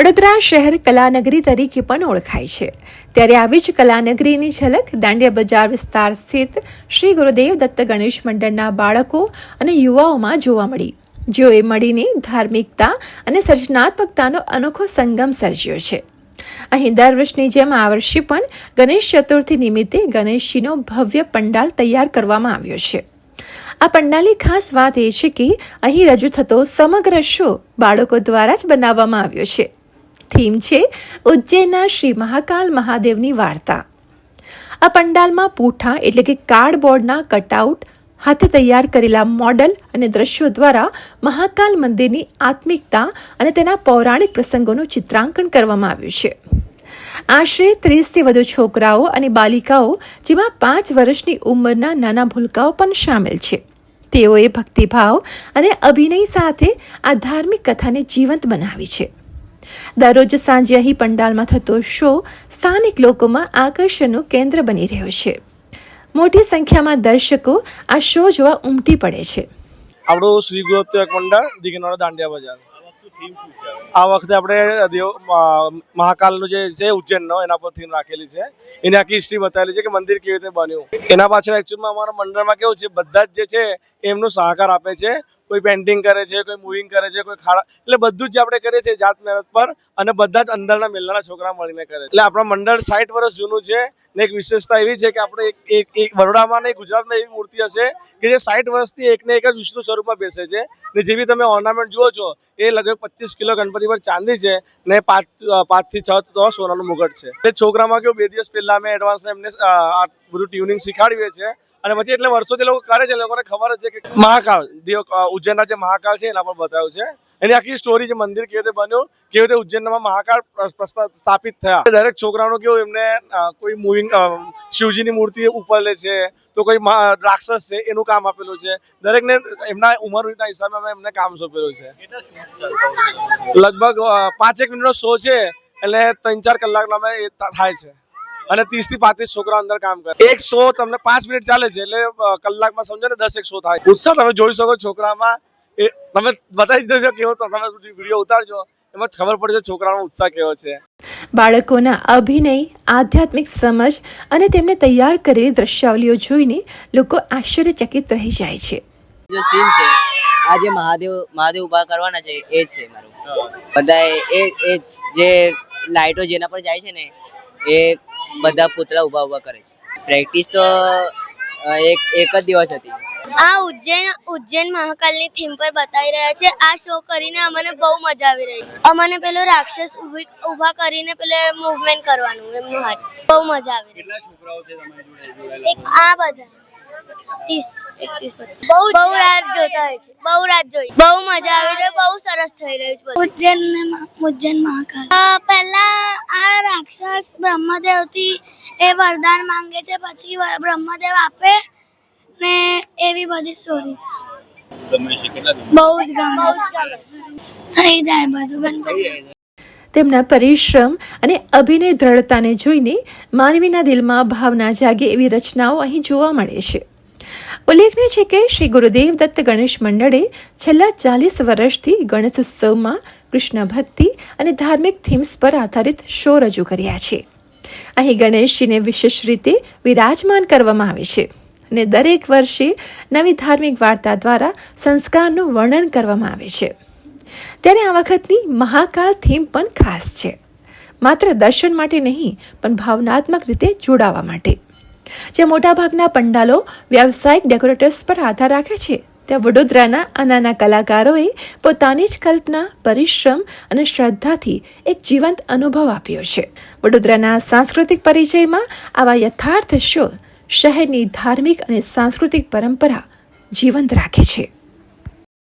વડોદરા શહેર કલાનગરી તરીકે પણ ઓળખાય છે. ત્યારે આવી જ કલાનગરીની ઝલક દાંડિયા બજાર વિસ્તાર સ્થિત શ્રી ગુરુદેવ દત્ત ગણેશ મંડળના બાળકો અને યુવાઓમાં જોવા મળી. જેઓએ મળીને ધાર્મિકતા અને સર્જનાત્મકતાનો અનોખો સંગમ સર્જ્યો છે. અહીં દર વર્ષની જેમ આ વર્ષે પણ ગણેશ ચતુર્થી નિમિત્તે ગણેશજીનો ભવ્ય પંડાલ તૈયાર કરવામાં આવ્યો છે. આ પંડાલની ખાસ વાત એ છે કે અહીં રજૂ થતો સમગ્ર શો બાળકો દ્વારા જ બનાવવામાં આવ્યો છે. થીમ છે ઉજ્જૈનના શ્રી મહાકાલ મહાદેવની વાર્તા. આ પંડાલમાં પૂઠા એટલે કે કાર્ડબોર્ડના કટઆઉટ, હાથે તૈયાર કરેલા મોડલ અને દ્રશ્યો દ્વારા મહાકાલ મંદિરની આત્મિકતા અને તેના પૌરાણિક પ્રસંગોનું ચિત્રાંકન કરવામાં આવ્યું છે. આશરે ત્રીસથી વધુ છોકરાઓ અને બાલિકાઓ, જેમાં પાંચ વર્ષની ઉંમરના નાના ભૂલકાઓ પણ સામેલ છે. તેઓએ ભક્તિભાવ અને અભિનય સાથે આ ધાર્મિક કથાને જીવંત બનાવી છે. દરરોજ સાંજે અહીં પંડાલમાં થતો શો સ્થાનિક લોકોમાં આકર્ષણનું કેન્દ્ર બની રહ્યો છે. મોટી સંખ્યામાં દર્શકો આ શો જોવા ઉમટી પડે છે. આપણું શ્રી ગુરુત્વક મંડળ દિગનવાડા દાંડિયા બજાર. આ વખતે આપણે મહાકાલનું જે છે ઉજ્જૈનનો, એના પર થીમ રાખેલી છે. એની આખી હિસ્ટ્રી બતાવેલી છે કે મંદિર કેવી રીતે બન્યું. એના પાછળ એકચ્યુઅલમાં અમારા મંડળમાં કેવું છે, બધા જ જે છે, એમનો સહકાર આપે છે. કોઈ પેન્ટિંગ કરે છે, કોઈ મૂવિંગ કરે છે, કોઈ ખાડા એટલે બધું જ આપણે કરીએ છીએ જાત મહેનત પર અને બધા જ અંદરના મેલના છોકરા મળીને કરે એટલે આપણા મંડળ સાઠ વર્ષ જૂનું છે ને એક વિશેષતા એવી છે કે આપણે એક એક એક નહીં, ગુજરાતમાં એવી મૂર્તિ હશે કે જે સાઠ વર્ષથી એકને એક જ વિષ્ણુ સ્વરૂપમાં બેસે છે. ને જેવી તમે ઓર્નામેન્ટ જુઓ છો, એ લગભગ પચીસ કિલો ગણપતિ પર ચાંદી છે ને પાંચ પાંચથી છ તો સોનાનું મુગટ છે. એટલે છોકરામાં કેવું બે દિવસ પહેલાં અમે એડવાન્સમાં એમને આ બધું ટ્યુનિંગ શીખાડીએ છીએ અને પછી એટલે વર્ષોથી લોકો કરે છે, લોકોને ખબર છે કે મહાકાલ ઉજ્જૈનના જે મહાકાલ છે એના પર બતાવ્યું છે. એની આખી સ્ટોરી જે મંદિર કેવી રીતે બન્યું, કેવી રીતે ઉજ્જૈનમાં મહાકાળ સ્થાપિત થયા. દરેક છોકરાનો કેવું એમને કોઈ મૂવિંગ શિવજીની મૂર્તિ ઉપર લે છે, તો કોઈ રાક્ષસ છે, એનું કામ આપેલું છે. દરેકને એમના ઉંમરના હિસાબે અમે એમને કામ સોંપેલું છે. લગભગ પાંચેક મિનિટનો શો છે, એટલે ત્રણ ચાર કલાકનો અમે એ થાય છે. અને ત્રીસથી પાંત્રીસ છોકરા અંદર કામ કરે. એક શો તમને પાંચ મિનિટ ચાલે છે એટલે કલાકમાં સમજો ને દસ એક શો થાય. ઉત્સાહ તમે જોઈ શકો છોકરામાં. એ તમે બતાવી જ દેજો કેવો તો તમે વીડિયો ઉતારજો. એમાં ખબર ખબર પડશે છોકરાનો ઉત્સાહ કેવો છે. બાળકોના અભિનય આધ્યાત્મિક સમજ અને તેમને તૈયાર કરેલી દ્રશ્યાવલીઓ જોઈને લોકો આશ્ચર્યચકિત રહી જાય છે. જે સીન છે આ જે મહાદેવ મહાદેવ ઊભા કરવાના છે એ જ છે મારું. બધા એ એ જ જે લાઇટો જેના પર જાય છે ને એ બધા પૂતળા ઊભા ઊભા કરે છે. પ્રેક્ટિસ તો એક એક જ દિવસ હતી. આ ઉજ્જૈન ઉજ્જૈન મહાકાલની થીમ પર બતાવી રહ્યા છે. આ શો કરીને અમને બહુ મજા આવી રહી. અમને પેલો રાક્ષસ ઊભા ઊભા કરીને પેલે મૂવમેન્ટ કરવાનું એમનું હાથ. બહુ મજા આવી રહી. આ બધા. ત્રીસ એકત્રીસ બહુ બહુ રાત જોતા હોય છે બહુ રાત જોઈ. બહુ મજા આવી રહી. બહુ સરસ થઈ રહ્યું છે ઉજ્જૈન ઉજ્જૈન મહાકાલ. પહેલા આ રાક્ષસ બ્રહ્મદેવથી એ વરદાન માંગે છે પછી બ્રહ્મદેવ આપે ને એવી બધી સ્ટોરી છે. બહુ જ ગમે. થઈ જાય બધું ગણપતિ. તેમના પરિશ્રમ અને અભિનય દ્રઢતાને જોઈને માનવીના દિલમાં ભાવના જાગે એવી રચનાઓ અહીં જોવા મળે છે. ઉલ્લેખનીય છે કે શ્રી ગુરુદેવ દત્ત ગણેશ મંડળે છેલ્લા ચાલીસ વર્ષથી ગણેશ ઉત્સવમાં કૃષ્ણ ભક્તિ અને ધાર્મિક થીમ્સ પર આધારિત શો રજૂ કર્યા છે. અહીં ગણેશજીને વિશેષ રીતે વિરાજમાન કરવામાં આવે છે અને દરેક વર્ષે નવી ધાર્મિક વાર્તા દ્વારા સંસ્કારનું વર્ણન કરવામાં આવે છે. ત્યારે આ વખતની મહાકાળ થીમ પણ ખાસ છે. માત્ર દર્શન માટે નહીં, પણ ભાવનાત્મક રીતે જોડાવા માટે. જે મોટાભાગના પંડાલો વ્યાવસાયિક ડેકોરેટર્સ પર આધાર રાખે છે. ત્યાં વડોદરાના આ નાના કલાકારોએ પોતાની જ કલ્પના, પરિશ્રમ અને શ્રદ્ધાથી એક જીવંત અનુભવ આપ્યો છે. વડોદરાના સાંસ્કૃતિક પરિચયમાં આવા યથાર્થ શો શહેરની ધાર્મિક અને સાંસ્કૃતિક પરંપરા જીવંત રાખે છે.